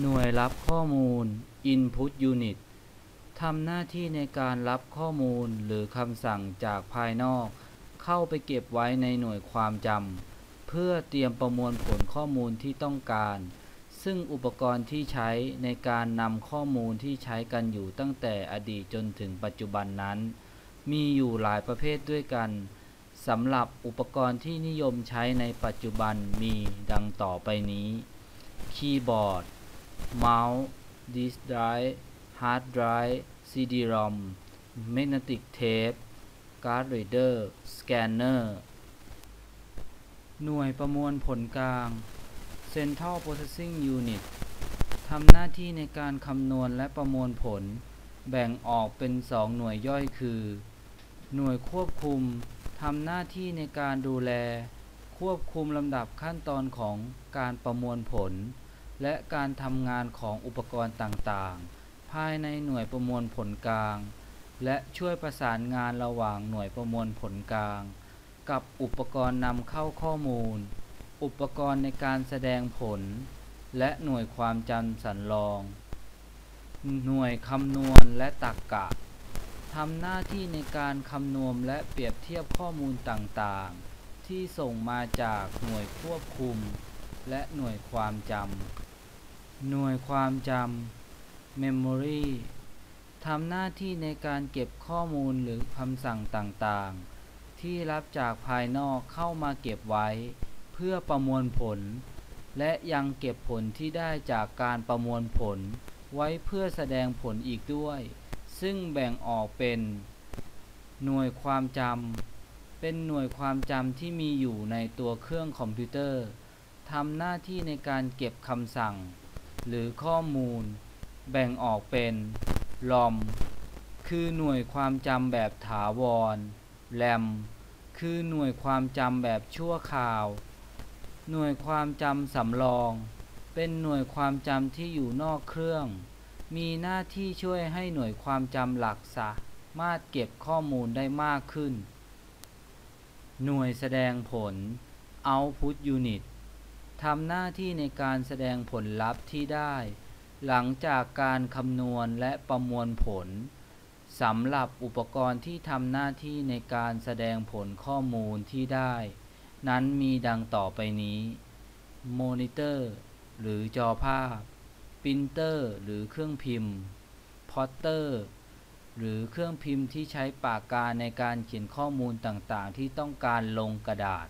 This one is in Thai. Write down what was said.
หน่วยรับข้อมูล Input Unit ทำหน้าที่ในการรับข้อมูลหรือคำสั่งจากภายนอก เข้าไปเก็บไว้ในหน่วยความจำเพื่อเตรียมประมวลผลข้อมูลที่ต้องการ ซึ่งอุปกรณ์ที่ใช้ในการนำข้อมูลที่ใช้กันอยู่ตั้งแต่อดีตจนถึงปัจจุบันนั้น มีอยู่หลายประเภทด้วยกันสำหรับอุปกรณ์ที่นิยมใช้ในปัจจุบันมีดังต่อไปนี้ คีย์บอร์ด เมาส์ดิสก์ไดรฟ์ฮาร์ดไดรฟ์ซีดีรอมแมกเนติกเทปการ์ดรีดเดอร์สแกนเนอร์หน่วยประมวลผลกลาง Central Processing Unit ทำหน้าที่ในการคำนวณและประมวลผล แบ่งออกเป็น2หน่วยย่อยคือ หน่วยควบคุมทำหน้าที่ในการดูแล ควบคุมลำดับขั้นตอนของการประมวลผล และการทำงานของอุปกรณ์ต่างๆ ภายในหน่วยประมวลผลกลาง และช่วยประสานงานระหว่างหน่วยประมวลผลกลาง กับอุปกรณ์นำเข้าข้อมูล อุปกรณ์ในการแสดงผล และหน่วยความจำสำรอง หน่วยคำนวณและตรรกะทำหน้าที่ในการคำนวณและเปรียบเทียบข้อมูลต่างๆ ที่ส่งมาจากหน่วยควบคุม และหน่วยความจำ หน่วยความจำ Memory ทำหน้าที่ในการเก็บข้อมูลหรือคำสั่งต่างๆ ที่รับจากภายนอกเข้ามาเก็บไว้ เพื่อประมวลผล และยังเก็บผลที่ได้จากการประมวลผล ไว้เพื่อแสดงผลอีกด้วย ซึ่งแบ่งออกเป็น หน่วยความจำ เป็นหน่วยความจำที่มีอยู่ในตัวเครื่องคอมพิวเตอร์ทำหน้าที่ในการเก็บคำสั่ง หรือข้อมูล แบ่งออกเป็น ROM คือหน่วยความจำแบบถาวร RAM คือหน่วยความจำแบบชั่วคราว หน่วยความจำสำรอง เป็นหน่วยความจำที่อยู่นอกเครื่อง มีหน้าที่ช่วยให้หน่วยความจำหลักสามารถเก็บข้อมูลได้มากขึ้น หน่วยแสดงผล Output Unit ทำหน้าที่ในการแสดงผลลัพธ์ที่ได้ หลังจากการคำนวณและประมวลผลสำหรับอุปกรณ์ที่ทำหน้าที่ในการแสดงผลข้อมูลที่ได้ นั้นมีดังต่อไปนี้มอนิเตอร์หรือจอภาพปรินเตอร์หรือเครื่องพิมพ์พอตเตอร์หรือเครื่องพิมพ์ที่ใช้ปากกาในการเขียนข้อมูลต่างๆ ที่ต้องการลงกระดาษ